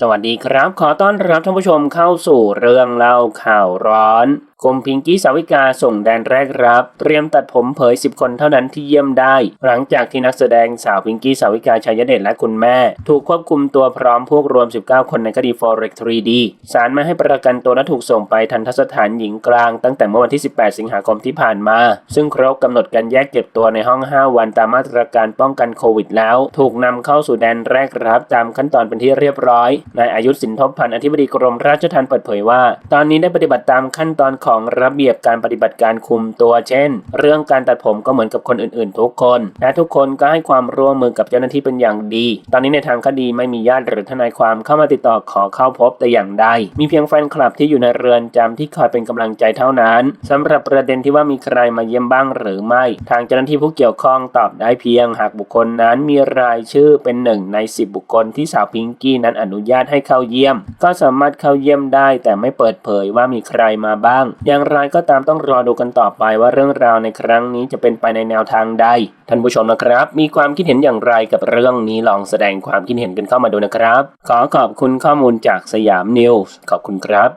สวัสดีครับ ขอต้อนรับท่านผู้ชมเข้าสู่เรื่องเล่าข่าวร้อน กรมพิงกี้สาวิกาส่งแดนแรกรับ เตรียมตัดผมเผย 10 คนเท่านั้นที่เยี่ยมได้ หลังจากที่นักแสดงสาวพิงกี้สาวิกาชัยเดชและคุณแม่ ถูกควบคุมตัวพร้อมพวกรวม 19 คนในคดี Forex 3D ศาลไม่ให้ประกันตัวและถูกส่งไปทันทสถานหญิงกลางตั้งแต่เมื่อวันที่ 18 สิงหาคมที่ผ่านมา ซึ่งครบกำหนดการแยกเก็บตัวในห้อง 5 วันตามมาตรการป้องกันโควิดแล้ว ถูกนำเข้าสู่แดนแรกรับตามขั้นตอนเป็นที่เรียบร้อยนายอายุสินทบพันธ์อธิบดีกรมราชทัณฑ์เปิดเผยว่า ตอนนี้ได้ปฏิบัติตามขั้นตอนของระเบียบการปฏิบัติการคุมตัวเช่น เรื่องการตัดผมก็เหมือนกับคนอื่นๆ ทุกคน และทุกคนก็ให้ความร่วมมือกับเจ้าหน้าที่เป็นอย่างดี ตอนนี้ในทางคดีไม่มีญาติหรือทนายความเข้ามาติดต่อขอเข้าพบแต่อย่างใด มีเพียงแฟนคลับที่อยู่ในเรือนจำที่คอยเป็นกำลังใจเท่านั้นสำหรับประเด็นที่ว่ามีใครมาเยี่ยมบ้างหรือไม่ ทางเจ้าหน้าที่ผู้เกี่ยวข้องตอบได้เพียง หากบุคคลนั้นมีรายชื่อเป็นหนึ่งใน 10 บุคคลที่สาวพิงกี้นั้นอนุญาตให้เข้าเยี่ยม ก็สามารถเข้าเยี่ยมได้แต่ไม่เปิดเผยว่ามีใครมาบ้างอย่างไรก็ตามต้องรอดูกันต่อไปว่าเรื่องราวในครั้งนี้จะเป็นไปในแนวทางใด ท่านผู้ชมนะครับ มีความคิดเห็นอย่างไรกับเรื่องนี้ลองแสดงความคิดเห็นกันเข้ามาดูนะครับ ขอขอบคุณข้อมูลจากสยามนิวส์ขอบคุณครับ